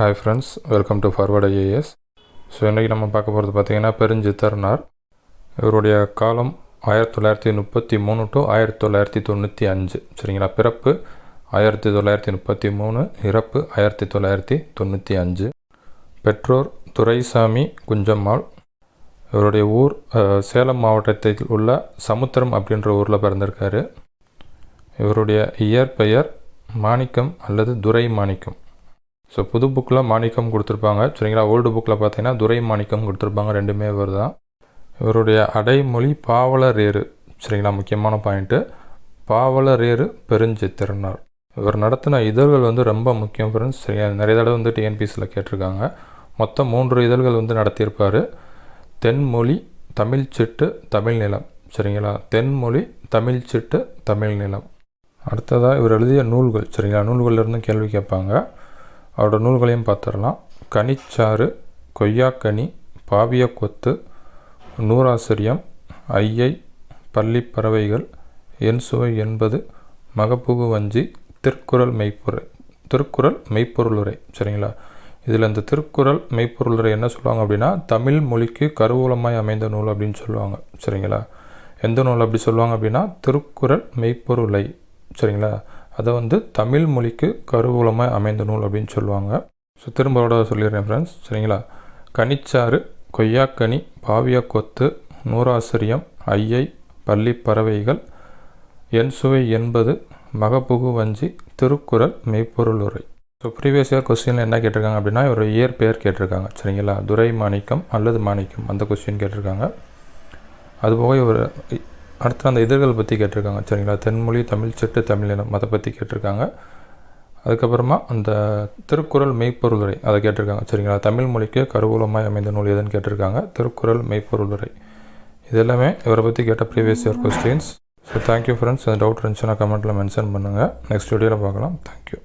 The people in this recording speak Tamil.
Hi friends welcome to forward IAS so இன்றைக்கி நம்ம பார்க்க போகிறது பார்த்திங்கன்னா பெருஞ்சித்தர்னார். இவருடைய காலம் ஆயிரத்தி தொள்ளாயிரத்தி முப்பத்தி மூணு டு ஆயிரத்தி தொள்ளாயிரத்தி தொண்ணூற்றி அஞ்சு. சரிங்களா? பிறப்பு ஆயிரத்தி தொள்ளாயிரத்தி முப்பத்தி மூணு இறப்பு ஆயிரத்தி தொள்ளாயிரத்தி தொண்ணூற்றி அஞ்சு. பெற்றோர் துரைசாமி குஞ்சம்மாள். இவருடைய ஊர் சேலம் மாவட்டத்தில் உள்ள சமுத்திரம் அப்படின்ற ஊரில் பிறந்திருக்காரு. இவருடைய இயற்பெயர் மாணிக்கம் அல்லது துரை மாணிக்கம் ஸோ புது புக்கில் மாணிக்கம் கொடுத்துருப்பாங்க. சரிங்களா? ஓல்டு புக்கில் பார்த்தீங்கன்னா துரை மாணிக்கம் கொடுத்துருப்பாங்க. ரெண்டுமே இவர் தான். இவருடைய அடைமொழி பாவலரேறு. சரிங்களா? முக்கியமான பாயிண்ட்டு பாவலரேறு பெருஞ்சித்திரனார். இவர் நடத்தின இதழ்கள் வந்து ரொம்ப முக்கியம் ஃப்ரெண்ட்ஸ் சரியா நிறைய தடவை வந்து டிஎன்பிசியில் கேட்டிருக்காங்க. மொத்தம் மூன்று இதழ்கள் வந்து நடத்தியிருப்பார். தென்மொழி தமிழ் சிட்டு தமிழ் நிலம். சரிங்களா? தென்மொழி தமிழ் சிட்டு தமிழ் நிலம். அடுத்ததாக இவர் எழுதிய நூல்கள். சரிங்களா? நூல்கள்லேருந்து கேள்வி கேட்பாங்க. அவரோட நூல்களையும் பார்த்துடலாம். கனிச்சாறு கொய்யாக்கனி பாவிய கொத்து நூறாசிரியம் ஐயை பள்ளி பறவைகள் என் சுவை என்பது மகப்புகு வஞ்சி திருக்குறள் மெய்ப்பொருள் திருக்குறள் மெய்ப்பொருளுரை. சரிங்களா? இதில் இந்த திருக்குறள் மெய்ப்பொருளுரை என்ன சொல்லுவாங்க அப்படின்னா தமிழ் மொழிக்கு கருவூலமாய் அமைந்த நூல் அப்படின்னு சொல்லுவாங்க. சரிங்களா? எந்த நூல் அப்படி சொல்லுவாங்க அப்படின்னா திருக்குறள் மெய்ப்பொருளை. சரிங்களா? அதை வந்து தமிழ் மொழிக்கு கருவூலமாக அமைந்த நூல் அப்படின்னு சொல்லுவாங்க. ஸோ திரும்பவோட சொல்லிடுறேன் ஃப்ரெண்ட்ஸ் சரிங்களா? கனிச்சாறு கொய்யாக்கனி பாவியா கொத்து நூறாசிரியம் ஐயை பள்ளி பறவைகள் என் சுவை என்பது மகப்புகு வஞ்சி திருக்குறள் மெய்ப்பொருள் உரை. ஸோ ப்ரீவியஸ் இயர் கொஸ்டினில் என்ன கேட்டிருக்காங்க அப்படின்னா ஒரு இயர் பெயர் கேட்டிருக்காங்க. சரிங்களா? துரை மாணிக்கம் அல்லது மாணிக்கம் அந்த கொஸ்டின் கேட்டிருக்காங்க. அதுபோக இவர் அடுத்து அந்த இதழ்கள் பற்றி கேட்டிருக்காங்க சரிங்களா? தென்மொழி தமிழ் செட்டு தமிழ் அதை பற்றி கேட்டிருக்காங்க. அதுக்கப்புறமா அந்த திருக்குறள் மெய்ப்பொருளுரை அதை கேட்டிருக்காங்க சரிங்களா? தமிழ் மொழிக்கு கருவூலமாய் அமைந்த நூல் எதுன்னு கேட்டிருக்காங்க திருக்குறள் மெய்ப்பொருளுரை. இது எல்லாமே இவரை பற்றி கேட்ட previous year questions so thank you friends அந்த டவுட் இருந்துச்சுன்னா கமெண்ட்டில் மென்ஷன் பண்ணுங்கள் நெக்ஸ்ட் வீடியோவில் பார்க்கலாம். தேங்க்யூ